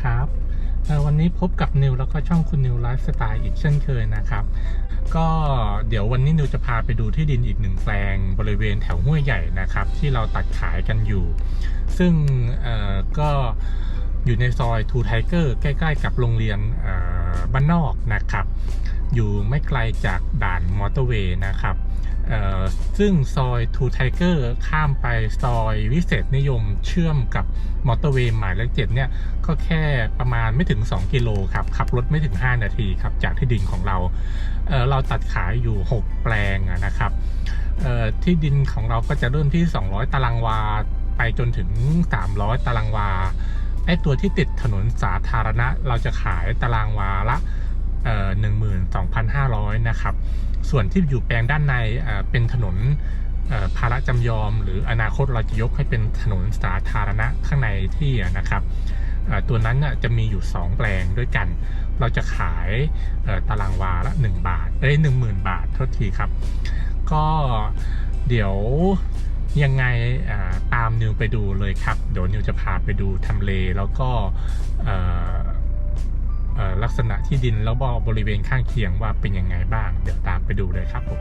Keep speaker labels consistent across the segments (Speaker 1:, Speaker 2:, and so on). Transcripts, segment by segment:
Speaker 1: ครับวันนี้พบกับนิวแล้วก็ช่องคุณนิวไลฟ์สไตล์อีกเช่นเคยนะครับ ก็เดี๋ยววันนี้นิวจะพาไปดูที่ดินอีกหนึ่งแปลงบริเวณแถวห้วยใหญ่นะครับ ที่เราตัดขายกันอยู่ ซึ่งก็อยู่ในซอยทูไทเกอร์ใกล้ ๆ กับโรงเรียนบ้านนอกนะครับ อยู่ไม่ไกลจากด่านมอเตอร์เวย์นะครับ ซึ่งซอยทูไทเกอร์ข้ามไปซอยวิเศษนิยมเชื่อมกับมอเตอร์เวย์หมายเลขเจ็ดเนี่ย ก็แค่ประมาณไม่ถึง 2 กิโลครับ ขับรถไม่ถึง 5 นาทีครับ จากที่ดินของเราเเราตัดขายอยู่ 6 แปลงนะครับที่ดินของเราก็จะเริ่มที่ 200 ตารางวา ไปจนถึง 300 ตารางวาไอ้ตัวที่ติดถนนสาธารณะ เราจะขายตารางวาละเอ่อ12,500นะครับ ส่วนที่อยู่แปลงด้านในเป็นถนนภาระจำยอม หรืออนาคตเราจะยกให้เป็นถนนสาธารณะข้างในที่นะครับตัวนั้นจะมีอยู่ 2 แปลงด้วยกัน เราจะขายตารางวาละ 1 บาทเอ้ยหนึ่งหมื่นบาทโทษทีครับ ก็เดี๋ยวยังไงตามนิวไปดูเลยครับ เดี๋ยวนิวจะพาไปดูทำเลแล้วก็ ลักษณะที่ดินแล้วก็บริเวณข้างเคียงว่าเป็นยังไงบ้าง เดี๋ยวตามไปดูเลยครับผม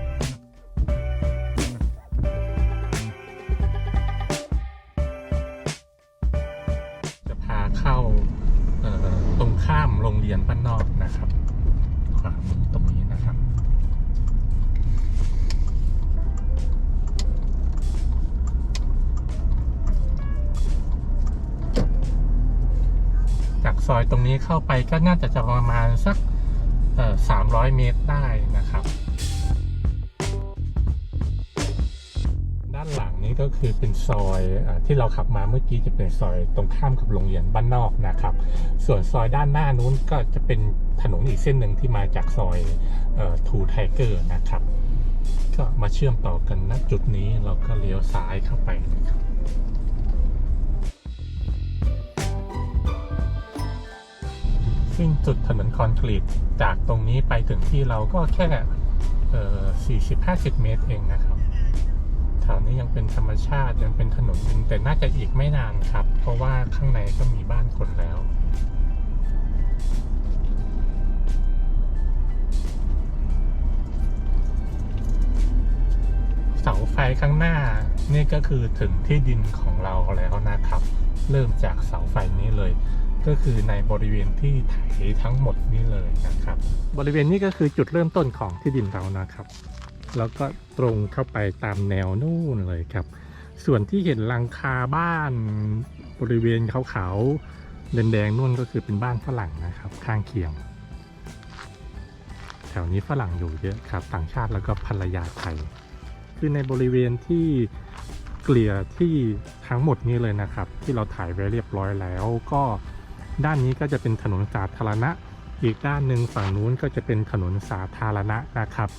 Speaker 1: จะพาเข้าตรงข้ามโรงเรียนบ้านนอกนะครับขวามือตรงนี้ ซอยตรงนี้เข้าไปก็น่าจะจะประมาณสักสามร้อยเมตรได้นะครับ ด้านหลังนี้ก็คือเป็นซอยอที่เราขับมาเมื่อกี้จะเป็นซอยตรงข้ามกับโรงเรียนบ้านนอกนะครับ ส่วนซอยด้านหน้านู้นก็จะเป็นถนนอีกเส้นหนึ่งที่มาจากซอยทูไทเกอร์นะครับ ก็มาเชื่อมต่อกันณจุดนี้เราก็เลี้ยวซ้ายเข้าไปนะครับ ซึ่งจุดถนนคอนกรีตจากตรงนี้ไปถึงที่เราก็แค่เอ่อ40-50 เมตรเองนะครับแถวนี้ยังเป็นธรรมชาติยังเป็นถนนดินแต่น่าจะอีกไม่นานครับ เพราะว่าข้างในก็มีบ้านคนแล้วเสาไฟข้างหน้านี่ก็คือถึงที่ดินของเราแล้วนะครับ เริ่มจากเสาไฟนี้เลย ก็คือในบริเวณที่ไถทั้งหมดนี้เลยนะครับ บริเวณนี้ก็คือจุดเริ่มต้นของที่ดินเรานะครับ แล้วก็ตรงเข้าไปตามแนวนู่นเลยครับ ส่วนที่เห็นลังคาบ้านบริเวณขาวๆแดงๆนู่นก็คือเป็นบ้านฝรั่งนะครับ ข้างเคียง แถวนี้ฝรั่งอยู่เยอะครับ ต่างชาติแล้วก็ภรรยาไทย คือในบริเวณที่เกลี่ยที่ทั้งหมดนี้เลยนะครับ ที่เราถ่ายไว้เรียบร้อยแล้วก็ ด้านนี้ก็จะเป็นถนนสาธารณะ อีกด้านหนึ่งฝั่งนู้นก็จะเป็นถนนสาธารณะนะครับ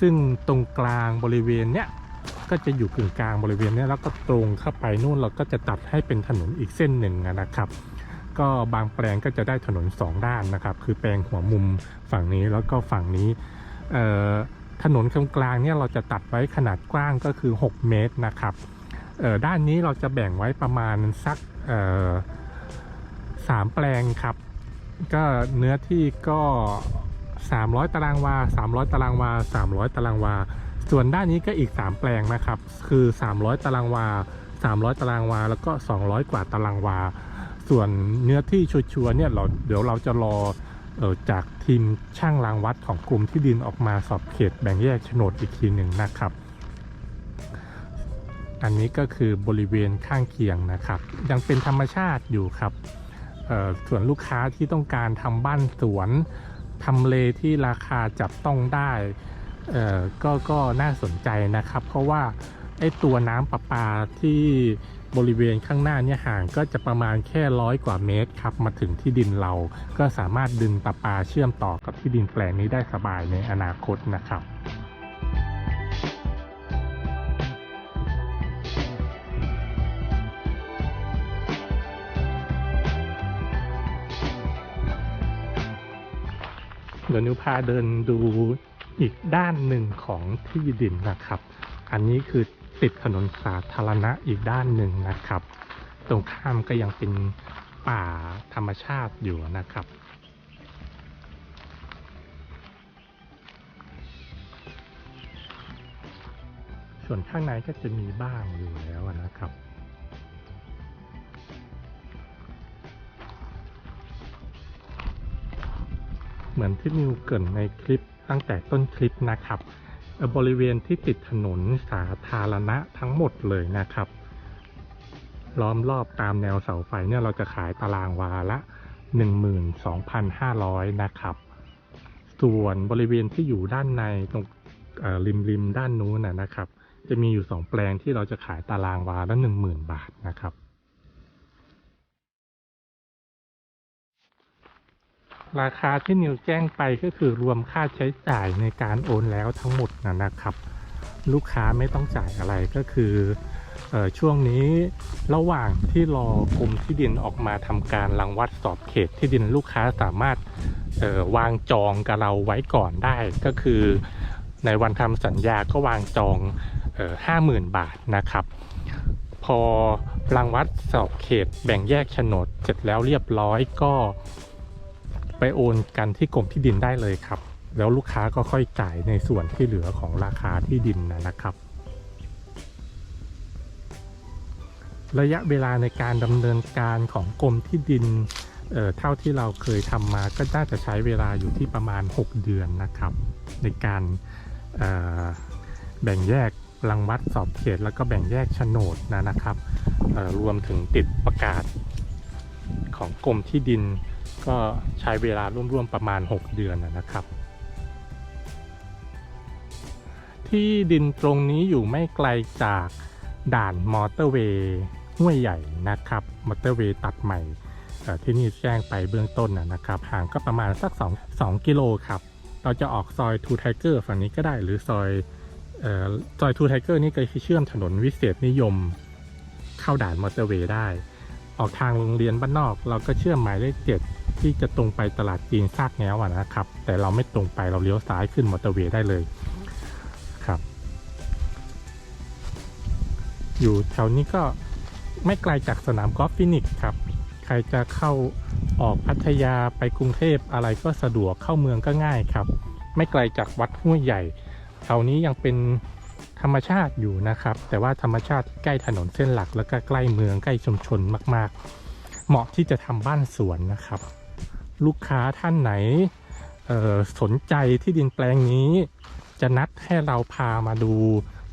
Speaker 1: ซึ่งตรงกลางบริเวณเนี้ยก็จะอยู่กึ่งกลางบริเวณเนี้ยแล้วก็ตรงเข้าไปนู่นเราก็จะตัดให้เป็นถนนอีกเส้นหนึ่งนะครับ ก็บางแปลงก็จะได้ถนนสองด้านนะครับ คือแปลงหัวมุมฝั่งนี้แล้วก็ฝั่งนี้ถนนตรงกลางเนี่ยเราจะตัดไว้ขนาดกว้างก็คือ 6 เมตรนะครับด้านนี้เราจะแบ่งไว้ประมาณสัก เอ่อสามแปลงครับ ก็เนื้อที่ก็ 300 ตารางวา 300 ตารางวา 300 ตารางวา ส่วนด้านนี้ก็อีก 3 แปลงนะครับ คือ 300 ตารางวา 300 ตารางวา แล้วก็ 200 กว่าตารางวา ส่วนเนื้อที่ชัวร์เนี่ยเราเดี๋ยวเราจะรอออจากทีมช่างรางวัดของกลุ่มที่ดินออกมาสอบเขตแบ่งแยกโฉนดอีกทีหนึ่งนะครับ อันนี้ก็คือบริเวณข้างเคียงนะครับ ยังเป็นธรรมชาติอยู่ครับ ส่วนลูกค้าที่ต้องการทำบ้านสวนทำเลที่ราคาจับต้องได้ก็ก็น่าสนใจนะครับ เพราะว่าไอ้ตัวน้ำประปาที่บริเวณข้างหน้าเนี่ยห่างก็จะประมาณแค่ร้อยกว่าเมตรครับ มาถึงที่ดินเรา ก็สามารถดึงประปาเชื่อมต่อกับที่ดินแปลงนี้ได้สบายในอนาคตนะครับ เดี๋ยวนิวพาเดินดูอีกด้านหนึ่งของที่ดินนะครับ อันนี้คือติดถนนสาธารณะอีกด้านหนึ่งนะครับ ตรงข้ามก็ยังเป็นป่าธรรมชาติอยู่นะครับส่วนข้างในก็จะมีบ้างอยู่แล้วนะครับ เหมือนที่นิวเกรินในคลิปตั้งแต่ต้นคลิปนะครับ บริเวณที่ติดถนนสาธารณะทั้งหมดเลยนะครับ ล้อมรอบตามแนวเสาไฟเนี่ยเราจะขายตารางวาละ 12,500 นะครับ ส่วนบริเวณที่อยู่ด้านในตรงริมริมด้านนู้นนะนะครับ จะมีอยู่ 2 แปลงที่เราจะขายตารางวาละ 10,000 บาทนะครับ ราคาที่นิวแจ้งไปก็คือรวมค่าใช้จ่ายในการโอนแล้วทั้งหมดนะนะครับ ลูกค้าไม่ต้องจ่ายอะไรก็คือออช่วงนี้ระหว่างที่รอกรมที่ดินออกมาทำการรังวัดสอบเขตที่ดินลูกค้าสามารถออวางจองกับเราไว้ก่อนได้ก็คือในวันทำสัญญาก็วางจองห้าหมื่นบาทนะครับ พอรังวัดสอบเขตแบ่งแยกโฉนดเสร็จแล้วเรียบร้อยก็ ไปโอนกันที่กรมที่ดินได้เลยครับ แล้วลูกค้าก็ค่อยจ่ายในส่วนที่เหลือของราคาที่ดินนะครับ ระยะเวลาในการดำเนินการของกรมที่ดินเเท่าที่เราเคยทำมาก็น่าจะใช้เวลาอยู่ที่ประมาณ 6 เดือนนะครับ ในการแบ่งแยกรังวัดสอบเขตแล้วก็แบ่งแยกโฉนดนะนะครับรวมถึงติดประกาศของกรมที่ดิน ก็ใช้เวลาร่วมๆประมาณ 6 เดือนนะครับ ที่ดินตรงนี้อยู่ไม่ไกลจากด่านมอเตอร์เวย์ห้วยใหญ่นะครับ มอเตอร์เวย์ตัดใหม่ที่นี่แจ้งไปเบื้องต้นนะครับ ห่างก็ประมาณสัก 2 2 กิโลครับ เราจะออกซอยทูไทเกอร์ฝั่งนี้ก็ได้หรือซอยออซอยทูไทเกอร์นี่ก็คือเชื่อมถนนวิเศษนิยมเข้าด่านมอเตอร์เวย์ได้ ออกทางโรงเรียนบ้านนอก เราก็เชื่อมหมายเลขเจ็ด ที่จะตรงไปตลาดจีนซากแง้วอะนะครับ แต่เราไม่ตรงไปเราเลี้ยวซ้ายขึ้นมอเตอร์เวย์ได้เลยครับ อยู่แถวนี้ก็ไม่ไกลจากสนามกอล์ฟฟินิกส์ครับ ใครจะเข้าออกพัทยาไปกรุงเทพอะไรก็สะดวกเข้าเมืองก็ง่ายครับ ไม่ไกลจากวัดห้วยใหญ่แถวนี้ยังเป็นธรรมชาติอยู่นะครับ แต่ว่าธรรมชาติใกล้ถนนเส้นหลัก แล้วก็ใกล้เมืองใกล้ชุมชนมาก ๆ เหมาะที่จะทำบ้านสวนนะครับ ลูกค้าท่านไหนสนใจที่ดินแปลงนี้ จะนัดให้เราพามาดู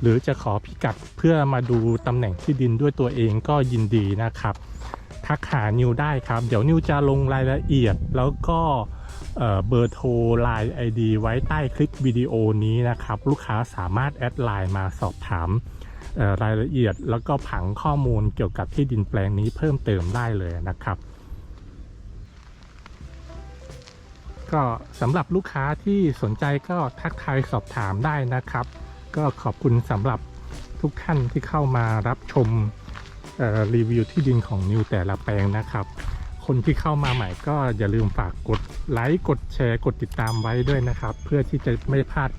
Speaker 1: หรือจะขอพิกัดเพื่อมาดูตำแหน่งที่ดินด้วยตัวเองก็ยินดีนะครับ ทักหานิวได้ครับ เดี๋ยวนิวจะลงรายละเอียดแล้วก็เเบอร์โทรไลน์ ID ไว้ใต้คลิปวิดีโอนี้นะครับ ลูกค้าสามารถแอดไลน์มาสอบถามรายละเอียดแล้วก็ผังข้อมูลเกี่ยวกับที่ดินแปลงนี้เพิ่มเติมได้เลยนะครับ ก็สำหรับลูกค้าที่สนใจก็ทักทายสอบถามได้นะครับ ก็ขอบคุณสำหรับทุกท่านที่เข้ามารับชมรีวิวที่ดินของนิวแต่ละแปลงนะครับ คนที่เข้ามาใหม่ก็อย่าลืมฝากกดไลค์กดแชร์กดติดตามไว้ด้วยนะครับ เพื่อที่จะไม่พลาด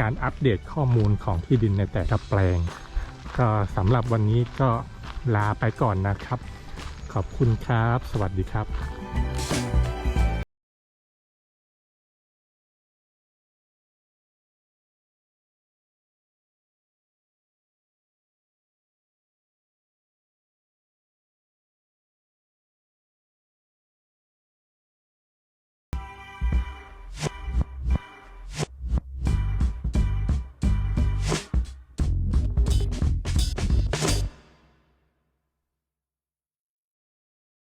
Speaker 1: การอัปเดตข้อมูลของที่ดินในแต่ละแปลง ก็สำหรับวันนี้ก็ลาไปก่อนนะครับ ขอบคุณครับ สวัสดีครับ